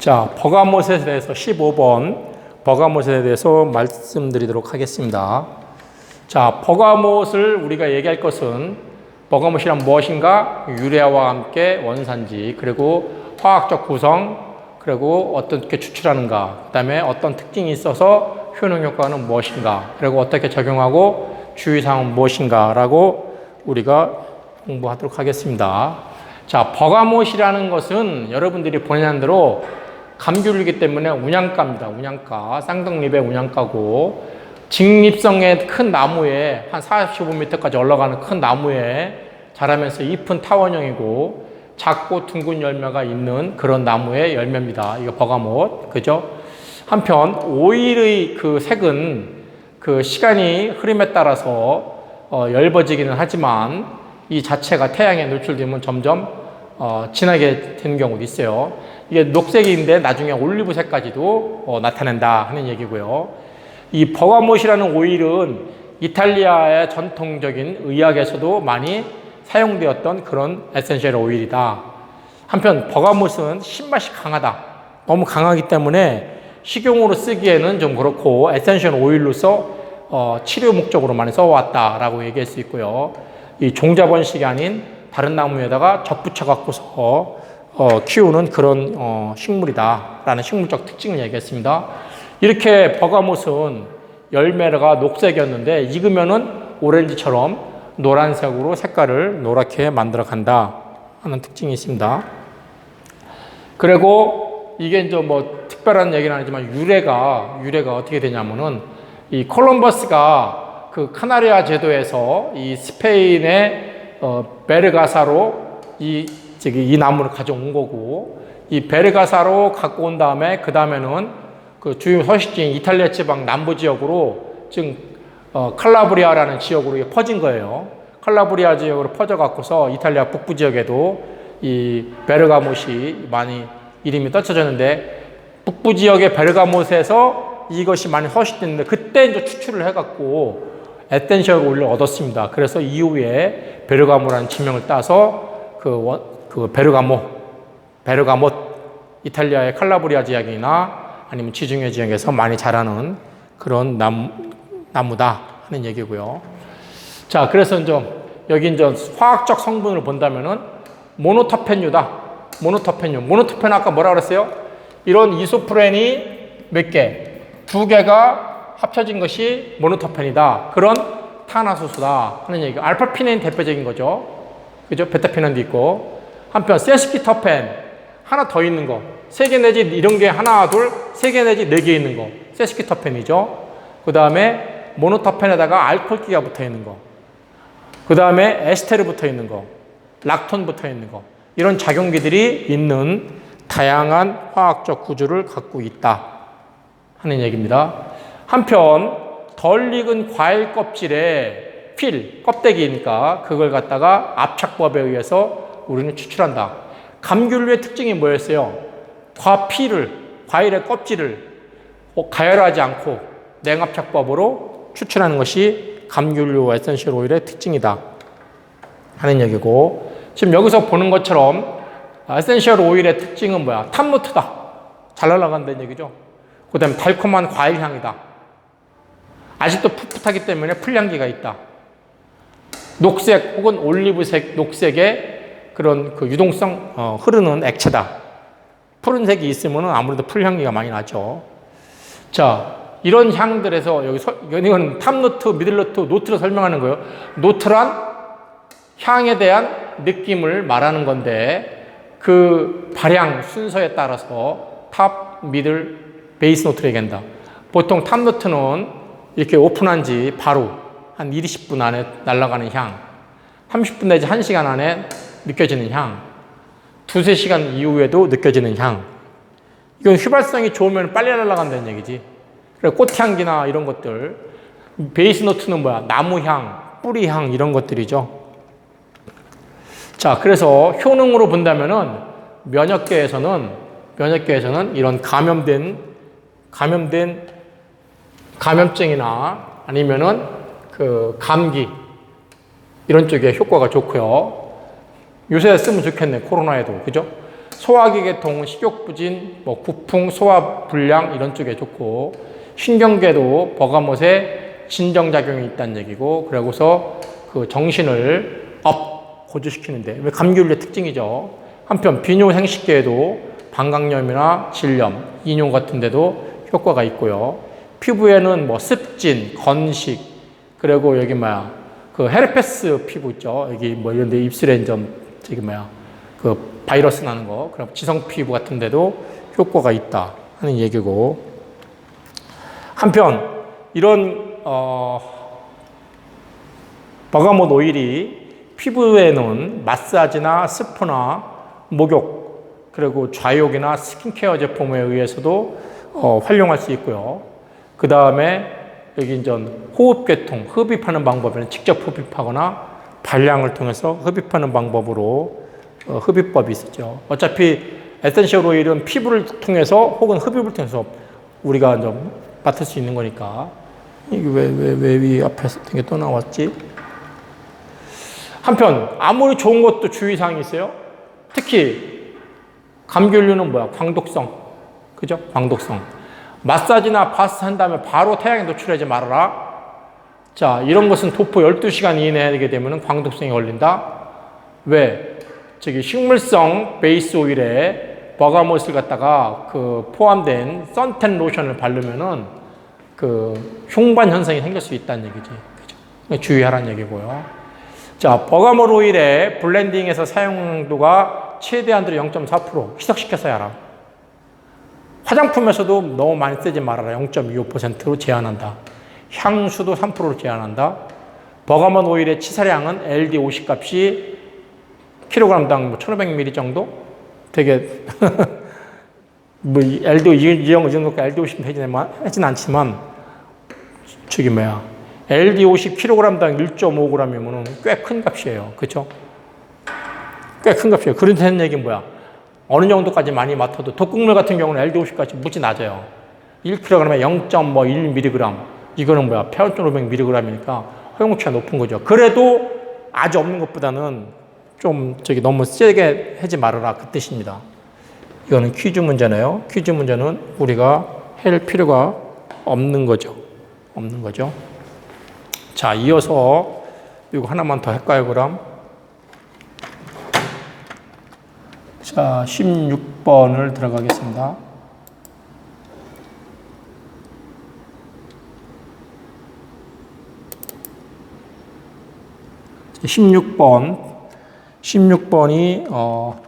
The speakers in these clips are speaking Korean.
자, 버가못에 대해서 15번 버가못에 대해서 말씀드리도록 하겠습니다. 자, 버가못을 우리가 얘기할 것은 버가못이란 무엇인가? 유래와 함께 원산지, 그리고 화학적 구성, 그리고 어떻게 추출하는가, 그 다음에 어떤 특징이 있어서 효능 효과는 무엇인가, 그리고 어떻게 적용하고 주의사항은 무엇인가라고 우리가 공부하도록 하겠습니다. 자, 버가못이라는 것은 여러분들이 보는 대로 감귤이기 때문에 운양가입니다. 운양가. 쌍둥잎의 운양가고 직립성의 큰 나무에 한 45m까지 올라가는 큰 나무에 자라면서 잎은 타원형이고 작고 둥근 열매가 있는 그런 나무의 열매입니다. 이거 버가못. 그죠? 한편 오일의 그 색은 그 시간이 흐름에 따라서 어, 엷어지기는 하지만 이 자체가 태양에 노출되면 점점 어, 진하게 되는 경우도 있어요. 이게 녹색인데 나중에 올리브색까지도 어, 나타낸다 하는 얘기고요. 이 버가못이라는 오일은 이탈리아의 전통적인 의학에서도 많이 사용되었던 그런 에센셜 오일이다. 한편 버가못은 신맛이 강하다. 너무 강하기 때문에 식용으로 쓰기에는 좀 그렇고 에센셜 오일로서 어, 치료 목적으로 많이 써왔다라고 얘기할 수 있고요. 이 종자 번식이 아닌 다른 나무에다가 접붙여 갖고서 어, 키우는 그런 어, 식물이다라는 식물적 특징을 얘기했습니다. 이렇게 버가못은 열매가 녹색이었는데 익으면은 오렌지처럼 노란색으로 색깔을 노랗게 만들어 간다 하는 특징이 있습니다. 그리고 이게 이제 뭐 특별한 얘기는 아니지만 유래가 유래가 어떻게 되냐면은 이 콜럼버스가 그 카나리아 제도에서 이 스페인의 어, 베르가사로 이 저기 이 나무를 가져온 거고 이 베르가사로 갖고 온 다음에 그 다음에는 그 주요 서식지인 이탈리아 지방 남부 지역으로 지금 어, 칼라브리아라는 지역으로 퍼진 거예요. 칼라브리아 지역으로 퍼져 갖고서 이탈리아 북부 지역에도 이 베르가못이 많이 이름이 떨쳐졌는데 북부 지역의 베르가못에서 이것이 많이 서식됐는데 그때 이제 추출을 해갖고 에센셜 오일을 얻었습니다. 그래서 이후에 베르가모라는 지명을 따서 그, 원, 그 베르가모, 베르가못 이탈리아의 칼라브리아 지역이나 아니면 지중해 지역에서 많이 자라는 그런 나무, 나무다 하는 얘기고요. 자, 그래서 이제 여기 이제 화학적 성분을 본다면은 모노터펜유다. 모노터펜유. 모노터펜 아까 뭐라 그랬어요? 이런 이소프렌이 몇 개? 두 개가 합쳐진 것이 모노터펜이다. 그런 탄화수소다 하는 얘기. 알파피네인 대표적인 거죠. 그죠? 베타피넨도 있고. 한편 세스키 터펜 하나 더 있는 거. 세 개 내지 이런 게 하나, 둘, 세 개 내지 네 개 있는 거. 세스키 터펜이죠. 그 다음에 모노터펜에다가 알코올기가 붙어 있는 거. 그 다음에 에스테르 붙어 있는 거. 락톤 붙어 있는 거. 이런 작용기들이 있는 다양한 화학적 구조를 갖고 있다. 하는 얘기입니다. 한편 덜 익은 과일 껍질에 필, 껍데기니까 그걸 갖다가 압착법에 의해서 우리는 추출한다. 감귤류의 특징이 뭐였어요? 과피를, 과일의 껍질을 가열하지 않고 냉압착법으로 추출하는 것이 감귤류 에센셜 오일의 특징이다. 하는 얘기고 지금 여기서 보는 것처럼 에센셜 오일의 특징은 뭐야? 탑노트다. 잘 날아간다는 얘기죠. 그 다음에 달콤한 과일 향이다. 아직도 풋풋하기 때문에 풀향기가 있다. 녹색 혹은 올리브색, 녹색의 그런 그 유동성 어, 흐르는 액체다. 푸른색이 있으면 아무래도 풀 향기가 많이 나죠. 자, 이런 향들에서 여기 서, 이건 탑노트, 미들노트, 노트를 설명하는 거예요. 노트란 향에 대한 느낌을 말하는 건데 그 발향 순서에 따라서 탑, 미들, 베이스 노트를 얘기한다. 보통 탑 노트는 이렇게 오픈한 지 바로 한 1, 20분 안에 날아가는 향, 30분 내지 1시간 안에 느껴지는 향, 두세 시간 이후에도 느껴지는 향. 이건 휘발성이 좋으면 빨리 날아간다는 얘기지. 그래 꽃향기나 이런 것들. 베이스 노트는 뭐야? 나무향, 뿌리향 이런 것들이죠. 자, 그래서 효능으로 본다면은 면역계에서는 면역계에서는 이런 감염된 감염된 감염증이나 아니면은 그 감기 이런 쪽에 효과가 좋고요. 요새 쓰면 좋겠네 코로나에도 그죠? 소화기 계통, 식욕부진, 뭐 구풍, 소화 불량 이런 쪽에 좋고 신경계도 버가못에 진정작용이 있다는 얘기고 그러고서 그 정신을 업 고조시키는데 왜 감기율의 특징이죠. 한편 비뇨 생식계에도 방광염이나 질염, 이뇨 같은 데도 효과가 있고요. 피부에는 뭐 습진, 건식, 그리고 여기 뭐야 그 헤르페스 피부 있죠. 여기 뭐 이런 데 입술에 좀 저기 뭐야 그 바이러스 나는 거 그럼 지성 피부 같은 데도 효과가 있다 하는 얘기고 한편 이런 어 버가못 오일이 피부에는 마사지나 스프나 목욕 그리고 좌욕이나 스킨케어 제품에 의해서도 어, 활용할 수 있고요. 그 다음에 여기 이제 호흡계통, 흡입하는 방법에는 직접 흡입하거나 발량을 통해서 흡입하는 방법으로 어, 흡입법이 있었죠. 어차피 에센셜 오일은 피부를 통해서 혹은 흡입을 통해서 우리가 이제 맡을 수 있는 거니까 이게 왜왜왜위 앞에서 되게 또 나왔지? 한편 아무리 좋은 것도 주의사항이 있어요. 특히 감귤류는 뭐야? 광독성. 그죠? 광독성. 마사지나 바스 한 다음에 바로 태양에 노출하지 말아라. 자, 이런 것은 도포 12시간 이내에 하게 되면 광독성이 걸린다. 왜? 저기 식물성 베이스 오일에 버가못을 갖다가 그 포함된 선텐 로션을 바르면은 그 흉반 현상이 생길 수 있다는 얘기지. 그죠? 주의하라는 얘기고요. 자, 버가몰 오일의 블렌딩에서 사용도가 최대한으로 0.4% 희석시켜서 해라. 화장품에서도 너무 많이 쓰지 말아라. 0.25%로 제한한다. 향수도 3%로 제한한다. 버가몬 오일의 치사량은 LD50 값이 킬로그램당 뭐 1500ml 정도? 되게 뭐 LD 이 정도 LD50 되진 않지만 저기 뭐야 LD50 kg당 1.5g이면 꽤큰 값이에요. 그렇죠? 꽤 큰 값이에요. 그런 얘기는 뭐야? 어느 정도까지 많이 맡아도 독극물 같은 경우는 LD50까지 무지 낮아요. 1kg에 0.1mg. 이거는 뭐야? 8,500mg이니까 허용치가 높은 거죠. 그래도 아주 없는 것보다는 좀 저기 너무 세게 하지 말아라 그 뜻입니다. 이거는 퀴즈 문제네요. 퀴즈 문제는 우리가 할 필요가 없는 거죠. 없는 거죠. 자, 이어서 이거 하나만 더 할까요, 그럼? 자, 16번을 들어가겠습니다. 십육 번 16번이 어,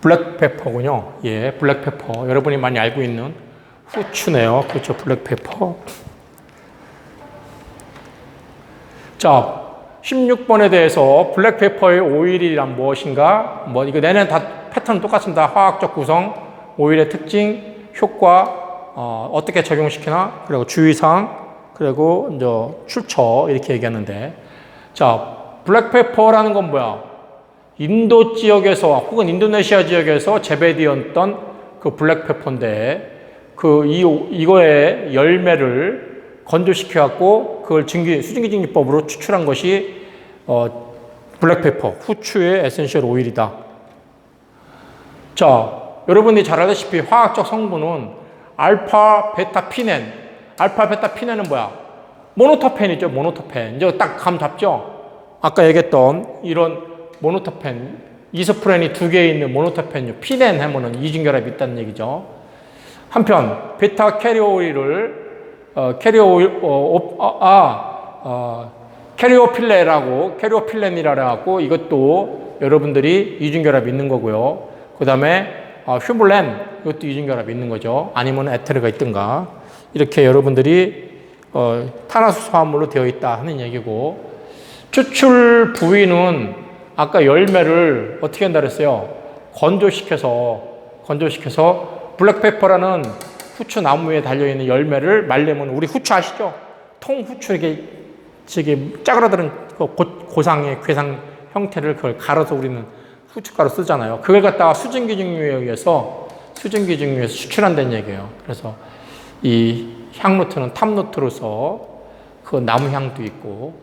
블랙페퍼군요. 예, 블랙페퍼. 여러분이 많이 알고 있는 후추네요. 그렇죠, 블랙페퍼. 자, 16번에 대해서 블랙페퍼의 오일이란 무엇인가? 뭐 이거 내내 다 패턴 똑같습니다. 화학적 구성, 오일의 특징, 효과, 어, 어떻게 적용시키나, 그리고 주의사항, 그리고 이제 출처 이렇게 얘기하는데, 자, 블랙페퍼라는 건 뭐야? 인도 지역에서 혹은 인도네시아 지역에서 재배되었던 그 블랙페퍼인데, 그 이 이거의 열매를 건조시켜 갖고 그걸 증기 수증기 증기법으로 추출한 것이 어, 블랙페퍼 후추의 에센셜 오일이다. 자, 여러분이 잘 알다시피 화학적 성분은 알파 베타 피넨. 알파 베타 피넨은 뭐야? 모노터펜이죠, 모노터펜. 이제 딱 감 잡죠? 아까 얘기했던 이런 모노터펜, 이소프렌이 두 개 있는 모노터펜, 피넨 하면은 이중결합이 있다는 얘기죠. 한편 베타 캐리오일을 어, 캐리오 어, 어, 아, 어, 캐리오필레라고 캐리오필렌이라 하고 이것도 여러분들이 이중결합 있는 거고요. 그 다음에 어, 휴블렌 이것도 이중결합 있는 거죠. 아니면 에테르가 있든가 이렇게 여러분들이 어, 탄화수 화합물로 되어 있다 하는 얘기고 추출 부위는 아까 열매를 어떻게 한다 그랬어요? 건조시켜서 건조시켜서 블랙페퍼라는 후추 나무 위에 달려 있는 열매를 말리면 우리 후추 아시죠? 통 후추 이게 저기 짜그라드는 그 고상의 괴상 형태를 그걸 갈아서 우리는 후춧가루 쓰잖아요. 그걸 갖다가 수증기증류에 의해서 수증기증류에서 수출한다는 얘기예요. 그래서 이 향노트는 탑노트로서 그 나무 향도 있고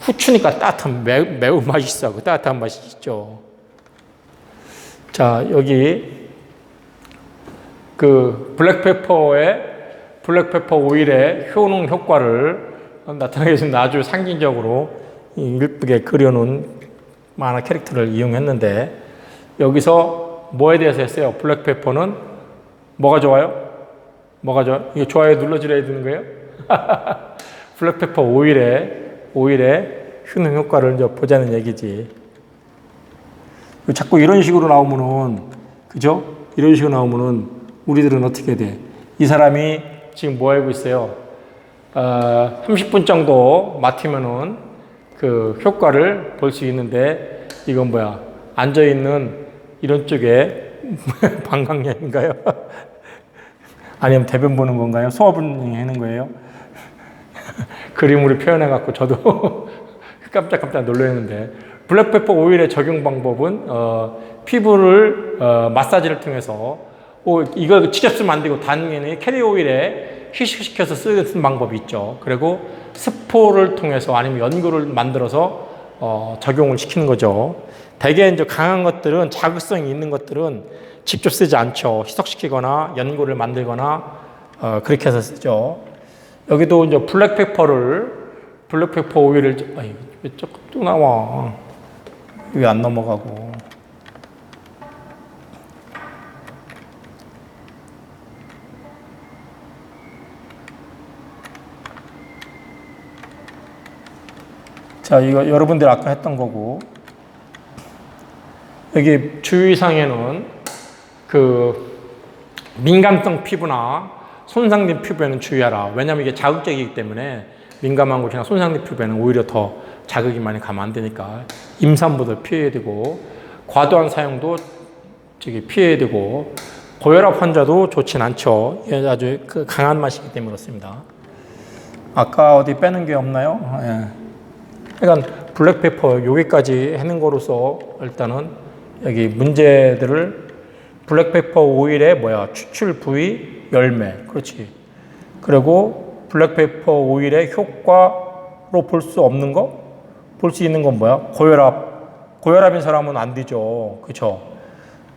후추니까 따뜻한 매, 매우 맛있어. 그 따뜻한 맛이 있죠. 자, 여기 그 블랙페퍼의 블랙페퍼 오일의 효능 효과를 나타내기 위해서 아주 상징적으로 이 일쁘게 그려놓은 만화 캐릭터를 이용했는데 여기서 뭐에 대해서 했어요? 블랙페퍼는 뭐가 좋아요? 뭐가 좋아요? 이거 좋아요 눌러주려야 되는 거예요? 블랙페퍼 오일의 오일의 효능 효과를 이제 보자는 얘기지. 자꾸 이런 식으로 나오면은 그죠? 이런 식으로 나오면은 우리들은 어떻게 돼? 이 사람이 지금 뭐 하고 있어요? 어, 30분 정도 맡으면은 그 효과를 볼 수 있는데 이건 뭐야? 앉아 있는 이런 쪽에 방광염인가요? 아니면 대변 보는 건가요? 소화불량 하는 거예요? 그림으로 표현해 갖고 저도 깜짝깜짝 놀랐는데 블랙페퍼 오일의 적용 방법은 어, 피부를 어, 마사지를 통해서 오, 이거 직접 쓰면 안 되고 단계는 캐리 오일에 희식시켜서 쓰는 방법이 있죠. 그리고 스포를 통해서 아니면 연고를 만들어서 어, 적용을 시키는 거죠. 대개 이제 강한 것들은 자극성이 있는 것들은 직접 쓰지 않죠. 희석시키거나 연고를 만들거나 어, 그렇게 해서 쓰죠. 여기도 이제 블랙페퍼를 블랙페퍼 오일을 아니 왜 자꾸 또 나와 왜 안 넘어가고 자 이거 여러분들 아까 했던 거고 여기 주의사항에는 그 민감성 피부나 손상된 피부에는 주의하라. 왜냐하면 이게 자극적이기 때문에 민감한 곳이나 손상된 피부에는 오히려 더 자극이 많이 가면 안 되니까 임산부들 피해야 되고 과도한 사용도 저기 피해야 되고 고혈압 환자도 좋진 않죠. 이게 아주 그 강한 맛이기 때문에 그렇습니다. 아까 어디 빼는 게 없나요? 예. 그러니까 블랙페퍼 여기까지 해는 거로서 일단은 여기 문제들을 블랙페퍼 오일의 뭐야? 추출 부위 열매. 그렇지. 그리고 블랙페퍼 오일의 효과로 볼 수 없는 거? 볼 수 있는 건 뭐야? 고혈압. 고혈압인 사람은 안 되죠. 그렇죠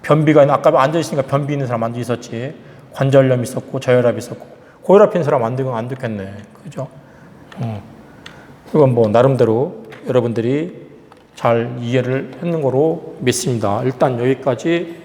변비가 아까 앉아 있으니까 변비 있는 사람 앉아 있었지. 관절염 있었고 저혈압 있었고. 고혈압인 사람 안 되건 안 됐겠네. 그죠? 음. 그건 뭐 나름대로 여러분들이 잘 이해를 했는 거로 믿습니다. 일단 여기까지